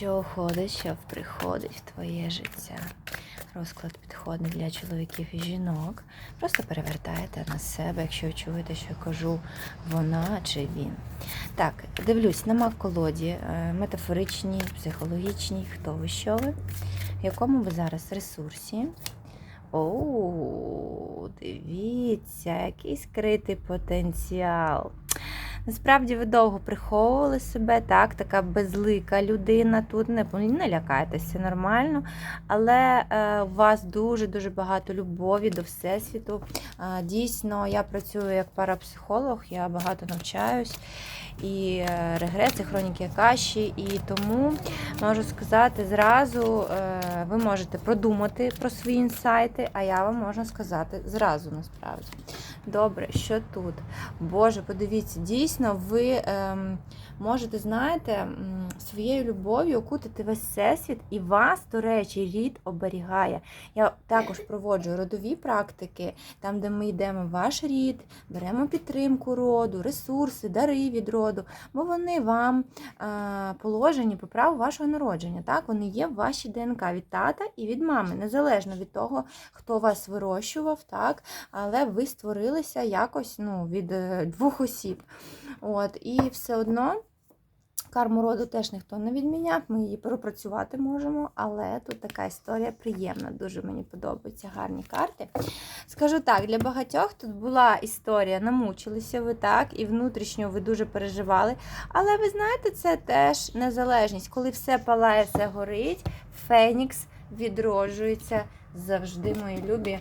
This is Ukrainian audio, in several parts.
що уходить, що приходить в твоє життя. Розклад підходить для чоловіків і жінок. Просто перевертайте на себе, якщо ви чуєте, що я кажу вона чи він. Так, дивлюсь, нема в колоді е, метафоричній, психологічній, хто ви, що ви, в якому ви зараз ресурсі. О, дивіться, який скритий потенціал. Насправді ви довго приховували себе, так, така безлика людина тут, не, не лякайтеся, нормально. Але е, у вас дуже-дуже багато любові до Всесвіту. Е, дійсно, я працюю як парапсихолог, я багато навчаюсь. І е, регреси, хроніки Акаші, і тому можу сказати зразу, е, ви можете продумати про свої інсайти, а я вам можу сказати зразу насправді. Добре, що тут? Боже, подивіться, дійсно, ви ем, можете, знаєте, своєю любов'ю окутати весь всесвіт, і вас, до речі, рід оберігає. Я також проводжу родові практики, там, де ми йдемо в ваш рід, беремо підтримку роду, ресурси, дари від роду, бо вони вам е, положені по праву вашого народження. Так, вони є в вашій ДНК від тата і від мами, незалежно від того, хто вас вирощував, так, але ви створилися якось ну, від е, двох осіб. От, і все одно. Карму роду теж ніхто не відміняв, ми її пропрацювати можемо, але тут така історія приємна, дуже мені подобаються гарні карти. Скажу так, для багатьох тут була історія, намучилися ви так, і внутрішньо ви дуже переживали. Але ви знаєте, це теж незалежність. Коли все палає, все горить, Фенікс відроджується завжди, мої любі.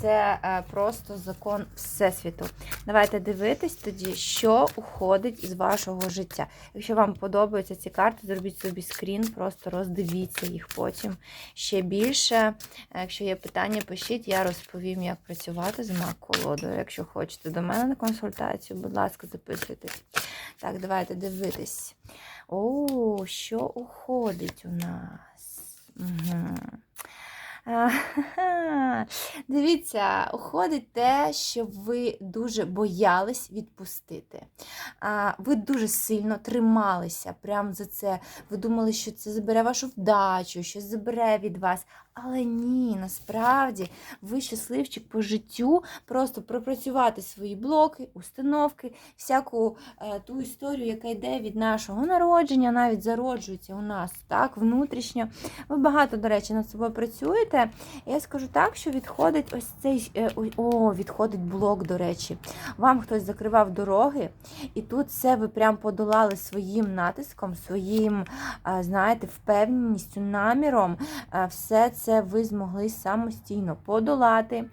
Це е, просто закон Всесвіту. Давайте дивитись тоді, що уходить із вашого життя. Якщо вам подобаються ці карти, зробіть собі скрін, просто роздивіться їх потім ще більше. Якщо є питання, пишіть, я розповім, як працювати з мак-колодою. Якщо хочете до мене на консультацію, будь ласка, записуйтесь. Так, давайте дивитись. О, що уходить у нас? Угу. Ага. Дивіться, уходить те, що ви дуже боялись відпустити. Ви дуже сильно трималися прямо за це. Ви думали, що це забере вашу вдачу, що забере від вас. Але ні, насправді ви щасливчик по життю, просто пропрацювати свої блоки, установки, всяку е, ту історію, яка йде від нашого народження, навіть зароджується у нас так, внутрішньо. Ви багато, до речі, над собою працюєте. Я скажу так, що відходить ось цей е, о, відходить блок, до речі. Вам хтось закривав дороги, і тут все ви прям подолали своїм натиском, своїм, е, знаєте, впевненістю, наміром. Е, все це це ви змогли самостійно подолати.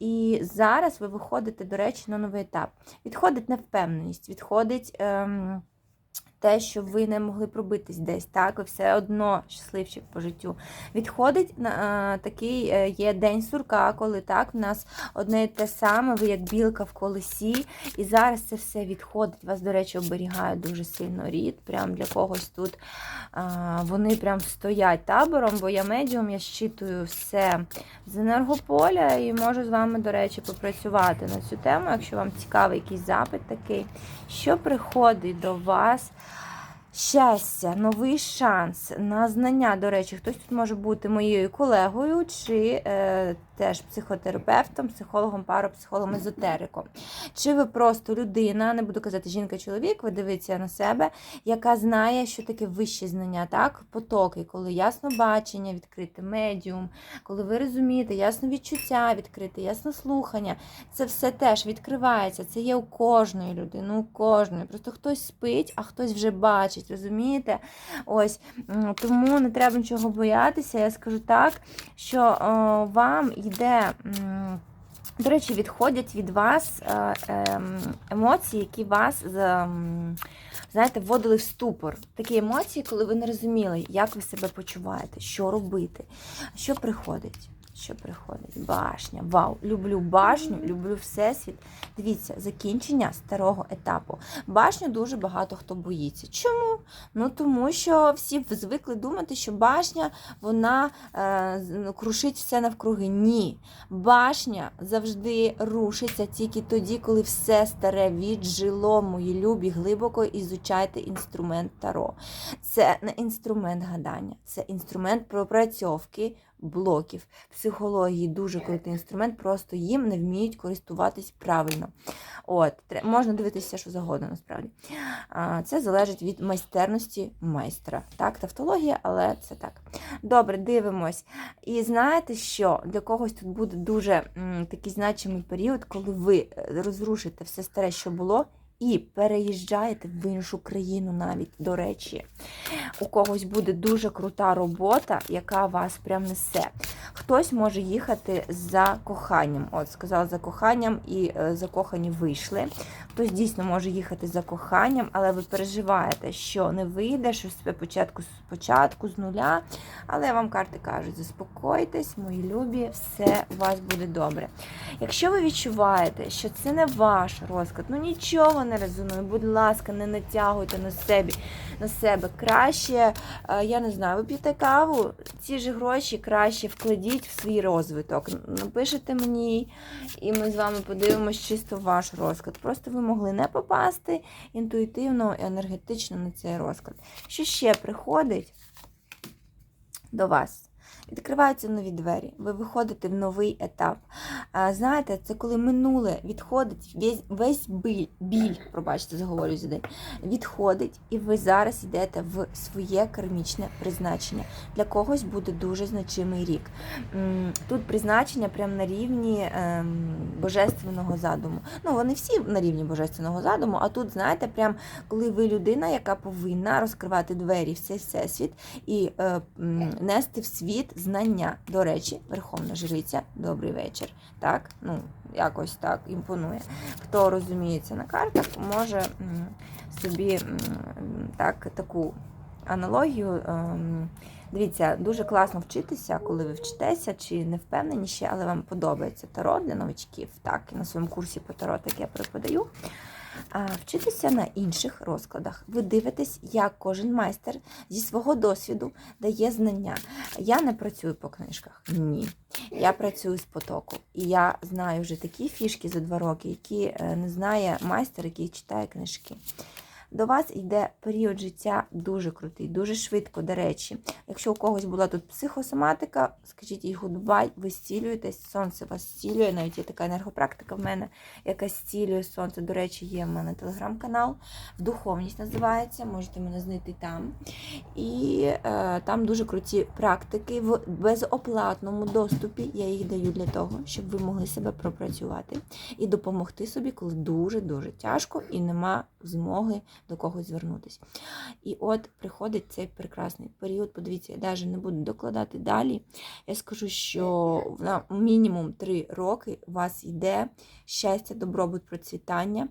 І зараз ви виходите, до речі, на новий етап. Відходить невпевненість, відходить. Ем... Те, що ви не могли пробитись десь, так, ви все одно щасливчик по життю. Відходить а, такий е, є день сурка, коли так, в нас одне і те саме, ви як білка в колесі, і зараз це все відходить. Вас, до речі, оберігає дуже сильно рід. Прям для когось тут а, вони прям стоять табором, бо я медіум, я щитую все з енергополя і можу з вами, до речі, попрацювати на цю тему, якщо вам цікавий якийсь запит такий, що приходить до вас. Щастя, новий шанс на знання. До речі, хтось тут може бути моєю колегою чи е, теж психотерапевтом, психологом, парапсихологом, езотериком. Чи ви просто людина, не буду казати жінка-чоловік, ви дивіться на себе, яка знає, що таке вищі знання, так? Потоки, коли ясно бачення, відкрите медіум, коли ви розумієте, ясно відчуття, відкрите, ясно слухання. Це все теж відкривається. Це є у кожної людини, у кожної. Просто хтось спить, а хтось вже бачить, розумієте? Ось тому не треба нічого боятися. Я скажу так, що о, вам йде. До речі, відходять від вас е, ем, емоції, які вас знаєте, вводили в ступор. Такі емоції, коли ви не розуміли, як ви себе почуваєте, що робити, що приходить. Що приходить? Башня. Вау! Люблю башню, люблю всесвіт. Дивіться, закінчення старого етапу. Башню дуже багато хто боїться. Чому? Ну тому що всі звикли думати, що башня вона е, крушить все навкруги. Ні. Башня завжди рушиться тільки тоді, коли все старе віджило, мої любі, глибоко ізучайте інструмент Таро. Це не інструмент гадання, це інструмент пропрацьовки блоків. Психології дуже крутий інструмент, просто їм не вміють користуватись правильно. От, можна дивитися, що завгодно насправді. Це залежить від майстерності майстра. Так, тавтологія, але це так. Добре, дивимось. І знаєте що? Для когось тут буде дуже такий значимий період, коли ви е, розрушите все старе, що було, і переїжджаєте в іншу країну навіть, до речі. У когось буде дуже крута робота, яка вас прям несе. Хтось може їхати за коханням. От, сказала за коханням, і е, закохані вийшли. Хтось дійсно може їхати за коханням, але ви переживаєте, що не вийде, що все початку спочатку з нуля. Але вам карти кажуть, заспокойтесь, мої любі, все у вас буде добре. Якщо ви відчуваєте, що це не ваш розклад, ну нічого не резонує, будь ласка, не натягуйте на себе, на себе. Краще, е, я не знаю, ви п'єте каву, ці ж гроші краще вкладіть в свій розвиток. Напишете мені, і ми з вами подивимось чисто ваш розклад. Просто ви могли не попасти інтуїтивно і енергетично на цей розклад. Що ще приходить до вас? Відкриваються нові двері, ви виходите в новий етап. А, знаєте, це коли минуле відходить, весь, весь біль, біль, пробачте, заговорю за день, відходить, і ви зараз йдете в своє кармічне призначення. Для когось буде дуже значимий рік. Тут призначення прямо на рівні ем, божественного задуму. Ну, вони всі на рівні божественного задуму, а тут, знаєте, прям коли ви людина, яка повинна розкривати двері в цей всесвіт і е, нести в світ знання. До речі, Верховна Жриця, добрий вечір. Так, ну, якось так імпонує. Хто розуміється на картах, може собі так, таку аналогію. ем, Дивіться, дуже класно вчитися, коли ви вчитеся, чи не впевнені ще, але вам подобається таро для новачків. Так, на своєму курсі по таро таке преподаю. Вчитися на інших розкладах. Ви дивитесь, як кожен майстер зі свого досвіду дає знання. Я не працюю по книжках. Ні. Я працюю з потоку. І я знаю вже такі фішки за два роки, які е, не знає майстер, який читає книжки. До вас йде період життя дуже крутий, дуже швидко, до речі. Якщо у когось була тут психосоматика, скажіть їй гудбай, ви зцілюєтесь, сонце вас зцілює. Навіть є така енергопрактика в мене, яка зцілює сонце. До речі, є в мене телеграм-канал, духовність називається, можете мене знайти там. І е, там дуже круті практики в безоплатному доступі. Я їх даю для того, щоб ви могли себе пропрацювати і допомогти собі, коли дуже-дуже тяжко і нема змоги до когось звернутися. І от приходить цей прекрасний період. Подивіться, я навіть не буду докладати далі. Я скажу, що на мінімум 3 роки у вас йде щастя, добробут, процвітання.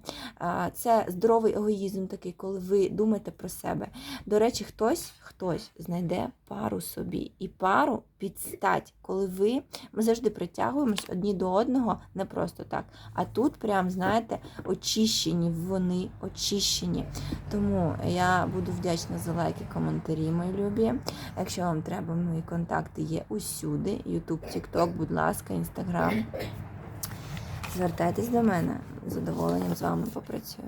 Це здоровий егоїзм такий, коли ви думаєте про себе. До речі, хтось, хтось знайде пару собі і пару під стать, коли ви ми завжди притягуємось одні до одного, не просто так. А тут, прям, знаєте, очищені вони, очищені. Тому я буду вдячна за лайки, коментарі, мої любі. Якщо вам треба, мої контакти є усюди. YouTube, TikTok, будь ласка, Instagram. Звертайтесь до мене. З задоволенням з вами попрацюю.